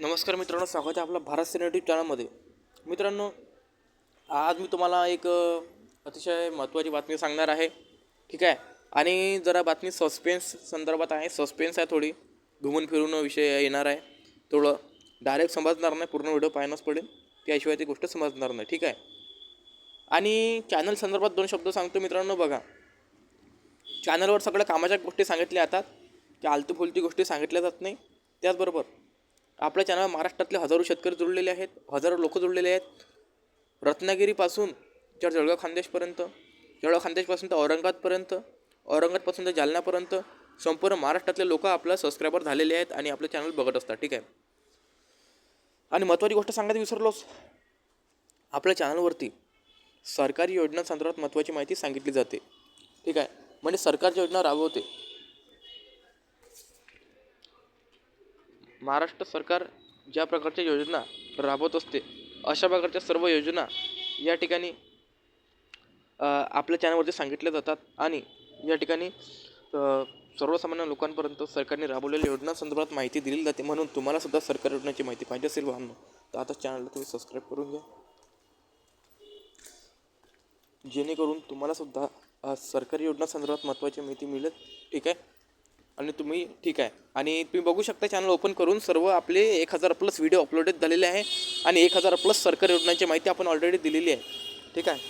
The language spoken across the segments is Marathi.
नमस्कार मित्रांनो स्वागत आहे आपला भारत सेना यूट्यूब चॅनलमध्ये. मित्रांनो आज मी तुम्हाला एक अतिशय महत्त्वाची बातमी सांगणार आहे. ठीक आहे? आणि जरा बातमी सस्पेन्स संदर्भात आहे. सस्पेन्स आहे थोडी. घुमून फिरून विषय येणार आहे. थोडं डायरेक्ट समजणार नाही. पूर्ण व्हिडिओ पाहायलाच पडेल. त्याशिवाय ती गोष्ट समजणार नाही. ठीक आहे? आणि चॅनल संदर्भात दोन शब्द सांगतो मित्रांनो बघा. चॅनलवर सगळ्या कामाच्या गोष्टी सांगितल्या जातात. त्या आलतू फुलती गोष्टी सांगितल्या जात नाही. त्याचबरोबर आपल्या चॅनल महाराष्ट्रातले हजारो शेतकरी जुळलेले आहेत हजारो लोक जुळलेले आहेत. रत्नागिरीपासून तर जळगाव खानदेशपर्यंत जळगाव खानदेशपासून तर औरंगाबादपर्यंत औरंगाबादपासून तर जालनापर्यंत संपूर्ण महाराष्ट्रातले लोक आपला सबस्क्रायबर झालेले आहेत आणि आपलं चॅनल बघत असतात ठीक आहे? आणि महत्त्वाची गोष्ट सांगायला विसरलोच आपल्या चॅनलवरती सरकारी योजनांसंदर्भात महत्त्वाची माहिती सांगितली जाते ठीक आहे? म्हणजे सरकारच्या योजना राबवते. महाराष्ट्र सरकार ज्या प्रकारच्या योजना राबवत असते अशा प्रकारच्या सर्व योजना या ठिकाणी आपल्या चॅनलवरती सांगितल्या जातात आणि या ठिकाणी सर्वसामान्य लोकांपर्यंत सरकारने राबवलेल्या योजनांसंदर्भात माहिती दिली जाते म्हणून तुम्हाला सुद्धा सरकारी योजनेची माहिती पाहिजे असेल वाहन तर आता चॅनलला तुम्ही सबस्क्राईब करून घ्या. जेणेकरून तुम्हाला सुद्धा अ, सरकारी योजनांसंदर्भात महत्त्वाची माहिती मिळेल. ठीक आहे? आणि तुम्ही ठीक आहे. आणि तुम्ही बघू शकता चॅनल ओपन करून सर्व आपले एक हजार प्लस व्हिडिओ अपलोडेड झालेले आहे आणि एक हजार प्लस सरकारी योजनांची माहिती आपण ऑलरेडी दिलेली आहे. ठीक आहे.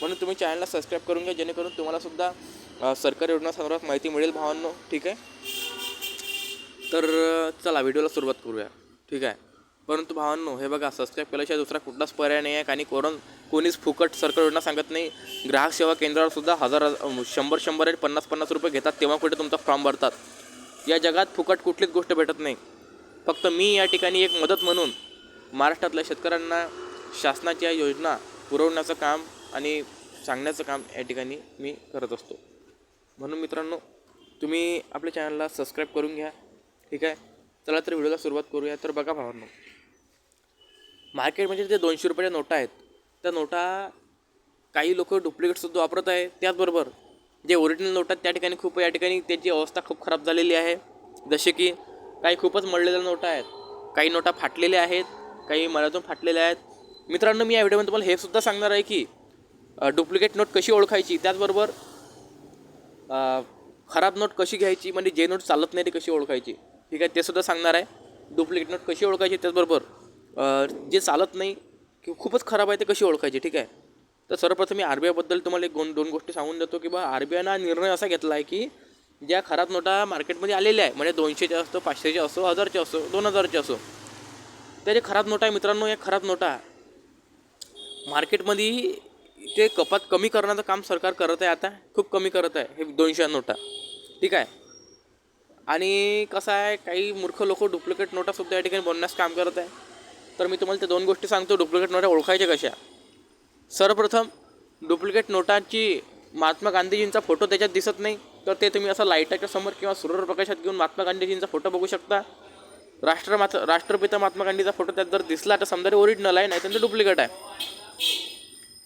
म्हणून तुम्ही चॅनलला सबस्क्राईब करून घ्या जेणेकरून तुम्हालासुद्धा सरकारी योजनासंदर्भात माहिती मिळेल भावांनो. ठीक आहे? तर चला व्हिडिओला सुरुवात करूया. ठीक आहे. परंतु भावांनो हे बघा सबस्क्राईब केल्याशिवाय दुसरा कुठलाच पर्याय नाही आहे. आणि कोरोना कोणीच फुकट सरकार योजना सांगत नाही. ग्राहक सेवा केंद्रावर सुद्धा हजार शंभर शंभर आणि पन्नास पन्नास रुपये घेतात तेव्हा कुठे तुमचा फॉर्म भरतात. या जगात फुकट कुठलीच गोष्ट भेटत नाही. फक्त मी या ठिकाणी एक मदत म्हणून महाराष्ट्रातल्या शेतकऱ्यांना शासनाच्या योजना पुरवण्याचं काम आणि सांगण्याचं काम या ठिकाणी मी करत असतो. म्हणून मित्रांनो तुम्ही आपल्या चॅनलला सबस्क्राईब करून घ्या. ठीक आहे? चला तर व्हिडिओला सुरुवात करूया. तर बघा भावांनो मार्केटमध्ये जे दोनशे रुपयाच्या नोटा आहेत त्या नोटा काही लोक डुप्लिकेटसुद्धा वापरत आहे. त्याचबरोबर जे ओरिजिनल नोट आहेत त्या ठिकाणी खूप या ठिकाणी त्याची अवस्था खूप खराब झालेली आहे. जसे की काही खूपच मळलेल्या नोटा आहेत. काही नोटा फाटलेल्या आहेत काही मळ्यातून फाटलेल्या आहेत. मित्रांनो मी या व्हिडिओमध्ये तुम्हाला हे सुद्धा सांगणार आहे की डुप्लिकेट नोट कशी ओळखायची? त्याचबरोबर खराब नोट कशी घ्यायची? म्हणजे जे नोट चालत नाही ते कशी ओळखायची? ठीक आहे ते सुद्धा सांगणार आहे. डुप्लिकेट नोट कशी ओळखायची? त्याचबरोबर जे चालत नाही की खूपच खराब आहे ते कशी ओळखायची ठीक आहे? तर सर्वप्रथम मी आर बी आयबद्दल तुम्हाला एक दोन दोन गोष्टी सांगून देतो की बा आर बी आयनं निर्णय असा घेतला आहे की ज्या खराब नोटा मार्केटमध्ये आलेल्या आहे म्हणजे दोनशेच्या असो पाचशेच्या असो हजारच्या असो दोन हजारच्या असो त्या जे खराब नोटा आहे मित्रांनो या खराब नोटा मार्केटमध्ये ते कपात कमी करण्याचं काम सरकार करत आहे आता खूप कमी करत आहे हे दोनशे नोटा ठीक आहे? आणि कसं आहे काही मूर्ख लोक डुप्लिकेट नोटासुद्धा या ठिकाणी बनण्यास काम करत आहे. तर मी तुम्हाला त्या दोन गोष्टी सांगतो. डुप्लिकेट नोटा ओळखायच्या कशा? सर्वप्रथम डुप्लिकेट नोटांची महात्मा गांधीजींचा फोटो त्याच्यात दिसत नाही. तर ते तुम्ही असं लाईटाच्या समोर किंवा सूर्यप्रकाशात घेऊन महात्मा गांधीजींचा फोटो बघू शकता. राष्ट्रमात राष्ट्रपिता महात्मा गांधीचा फोटो त्यात जर दिसला तर समजा ओरिजिनल आहे नाही तर ते डुप्लिकेट आहे.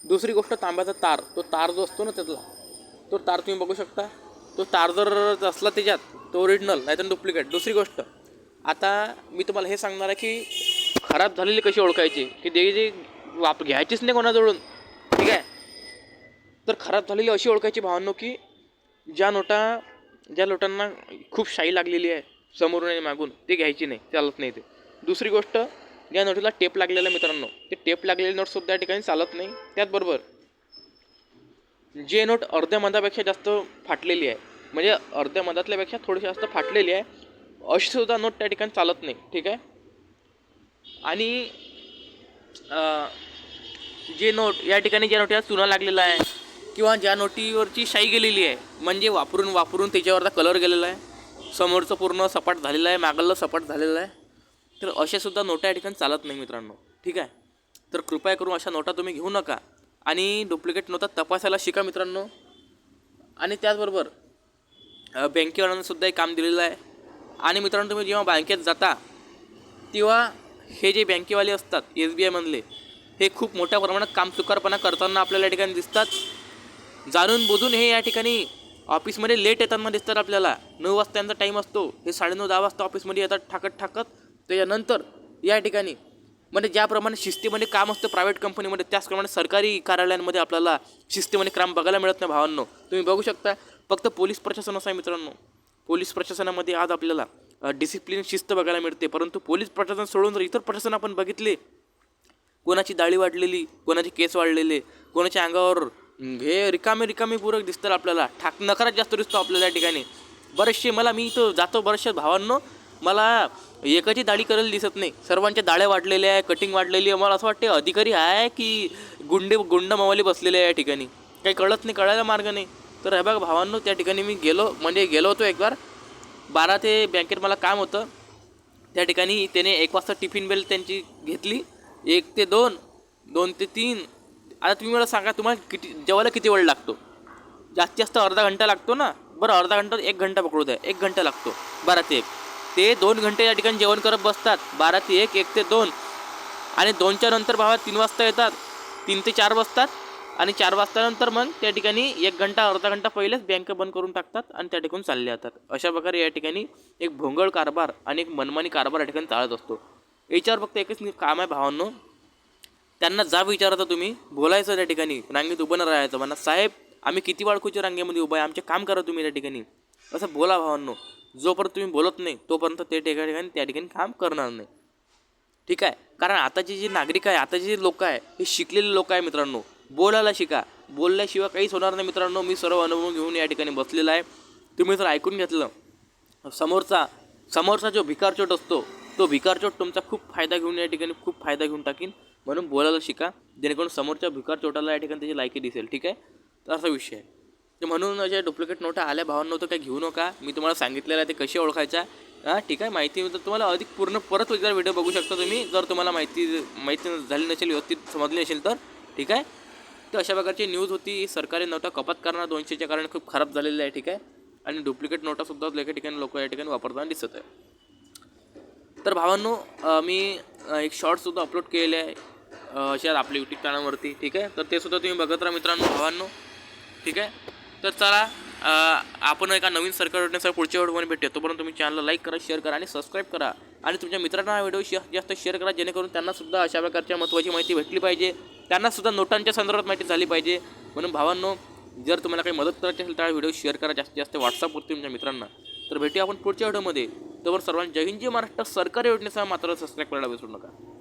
दुसरी गोष्ट तांब्याचा तार. तो तार जो असतो ना त्यातला तो तार तुम्ही बघू शकता. तो तार जर असला त्याच्यात तो ओरिजिनल नाही तर डुप्लिकेट दुसरी गोष्ट आता मी तुम्हाला हे सांगणार आहे की खराब झालेली कशी ओळखायची? की जे जे वाप घ्यायचीच नाही कोणाजवळून? ठीक आहे? तर खराब झालेली अशी ओळखायची भावनो की ज्या नोटा ज्या नोटांना खूप शाई लागलेली आहे समोरून आणि मागून ते घ्यायची नाही चालत नाही ते. दुसरी गोष्ट ज्या नोटीला टेप लागलेला मित्रांनो ते टेप लागलेली नोटसुद्धा त्या ठिकाणी चालत नाही. त्याचबरोबर जे नोट अर्ध्या मधापेक्षा जास्त फाटलेली आहे म्हणजे अर्ध्या मधातल्यापेक्षा थोडीशी जास्त फाटलेली आहे अशी सुद्धा नोट त्या ठिकाणी चालत नाही. ठीक आहे? आणि जे नोट या ठिकाणी ज्या नोटीला चुना लागलेला आहे किंवा ज्या नोटीवरची शाई गेलेली आहे म्हणजे वापरून वापरून त्याच्यावरचा कलर गेलेला आहे समोरचं पूर्ण सपाट झालेलं आहे मागलं सपाट झालेलं आहे तर अशासुद्धा नोटा या ठिकाणी चालत नाही मित्रांनो. ठीक आहे? तर कृपया करून अशा नोटा तुम्ही घेऊ नका. आणि डुप्लिकेट नोटा तपासायला शिका मित्रांनो. आणि त्याचबरोबर बँकेवाल्यांनासुद्धा एक काम दिलेलं आहे. आणि मित्रांनो तुम्ही जेव्हा बँकेत जाता तेव्हा हे जे बँकेवाले असतात एस बी आयमधले हे खूप मोठ्या प्रमाणात काम चुकारपणा करताना आपल्याला या ठिकाणी दिसतात. जाणून बुजून हे या ठिकाणी ऑफिसमध्ये लेट येताना दिसतात आपल्याला. नऊ वाजता यांचा टाईम असतो हे साडेनऊ दहा वाजता ऑफिसमध्ये येतात ठाकत ठाकत. त्याच्यानंतर या ठिकाणी म्हणजे ज्याप्रमाणे शिस्तीमध्ये काम असतं प्रायव्हेट कंपनीमध्ये त्याचप्रमाणे सरकारी कार्यालयांमध्ये आपल्याला शिस्तीमध्ये काम बघायला मिळत नाही भावांनो. तुम्ही बघू शकता फक्त पोलीस प्रशासन असं आहे मित्रांनो. पोलीस प्रशासनामध्ये आज आपल्याला डिसिप्लिन शिस्त बघायला मिळते. परंतु पोलीस प्रशासन सोडून जर इतर प्रशासन आपण बघितले कोणाची दाढी वाढलेली कोणाचे केस वाढलेले कोणाच्या अंगावर हे रिकामे रिकामे पूरक दिसतात आपल्याला. ठाक नकारात जास्त दिसतो आपल्याला या ठिकाणी. बरेचसे मला मी इथं जातो बरेचशे भावांनो मला एकाची दाढी करायला दिसत नाही. सर्वांच्या दाढ्या वाढलेल्या आहे कटिंग वाढलेली आहे. मला असं वाटते अधिकारी आहे की गुंडे गुंड मावाली बसलेले आहे या ठिकाणी. काही कळत नाही कळायला मार्ग नाही. तर हे बघा भावांनो त्या ठिकाणी मी गेलो म्हणजे गेलो होतो एक बार बारा ते बँकेत मला काम होतं. त्या ठिकाणी त्याने एक वाजता टिफिन बेल त्यांची घेतली. एक ते दोन दोन ते तीन. आता तुम्ही मला सांगा तुम्हाला किती जेवायला किती वेळ लागतो? जास्तीत जास्त अर्धा घंटा लागतो ना? बरं अर्धा घंटा एक घंटा पकडू द्या. एक घंटा लागतो. बारा ते एक. ते दोन घंटे या ठिकाणी जेवण करत बसतात. बारा ते एक एक ते दोन. आणि दोनच्या नंतर भावा तीन वाजता येतात. तीन ते चार वाजतात आणि चार वाजतानंतर मग त्या ठिकाणी एक घंटा अर्धा घंटा पहिलेच बँक बंद करून टाकतात आणि त्या ठिकाणी चालले जातात. अशा प्रकारे या ठिकाणी एक भोंगळ कारभार आणि एक मनमानी कारभार या ठिकाणी चालत असतो. याच्यावर फक्त एकच काम आहे भावांनो. त्यांना जा विचारता तुम्ही बोलायचं त्या ठिकाणी रांगेत उभं न राहायचं म्हणा. साहेब आम्ही किती वाळखूच्या रांगेमध्ये उभं आहे आमचे काम करा तुम्ही त्या ठिकाणी. असं बोला भावांनो. जोपर्यंत तुम्ही बोलत नाही तोपर्यंत ते ठिकाणी त्या ठिकाणी काम करणार नाही. ठीक आहे? कारण आताचे जे नागरिक आहे आताचे जे लोक आहे हे शिकलेले लोक आहे मित्रांनो. बोलायला शिका. बोलल्याशिवाय काहीच होणार नाही मित्रांनो. मी सर्व अनुभव घेऊन या ठिकाणी बसलेला आहे. तुम्ही जर ऐकून घेतलं समोरचा समोरचा जो भिकारचोट असतो तो भिकारचोट तुमचा खूप फायदा घेऊन या ठिकाणी खूप फायदा घेऊन टाकीन. म्हणून बोलायला शिका. जेणेकरून समोरच्या भिकारचोटाला या ठिकाणी त्याची लायकी दिसेल. ठीक आहे? तर असा विषय आहे. तर म्हणून अशा डुप्लिकेट नोटा आल्या. भावांना होतं काय घेऊ नका. मी तुम्हाला सांगितलेलं आहे ते कसे ओळखायच्या. हां ठीक आहे? माहिती तर तुम्हाला अधिक पूर्ण परत एकदा व्हिडिओ बघू शकता तुम्ही. जर तुम्हाला माहिती माहिती झाली नसेल व्यवस्थित समजली नसेल तर. ठीक आहे? तर अशा प्रकारची न्यूज होती सरकारी नोटा कपात करणार दोनशेच्या कारण खूप खराब झालेलं आहे ठीक आहे? आणि डुप्लिकेट नोटासुद्धा एका ठिकाणी लोक या ठिकाणी वापरताना दिसत आहे तर भावांनो मी एक शॉर्टसुद्धा अपलोड केलेले आहे अं, अशा आपल्या यूट्यूब चॅनलवरती ठीक आहे? तर ते सुद्धा तुम्ही बघत राहा मित्रांनो भावांनो ठीक आहे? तर चला आपण एका नवीन सरकार योजनेसह पुढच्या व्हिडिओमध्ये भेटूया. तोपर्यंत तुम्ही चॅनलला लाईक करा शेअर करा आणि सबस्क्राईब करा. आणि तुमच्या मित्रांना हा व्हिडिओ जास्तीत जास्त शेअर करा जेणेकरून त्यांनासुद्धा अशा प्रकारच्या महत्त्वाची माहिती भेटली पाहिजे. त्यांना सुद्धा नोटांच्या संदर्भात माहिती झाली पाहिजे. म्हणून भावांनो जर तुम्हाला काही मदत करायची असेल तर व्हिडिओ शेअर करा. जास्तीत जास्त व्हॉट्सअपवरती तुमच्या मित्रांना. तर भेटूया आपण पुढच्या व्हिडिओमध्ये. तर सर्वांना जय हिंद जय महाराष्ट्र. सरकारी योजनेसह मात्र सबस्क्राईब करायला विसरू नका.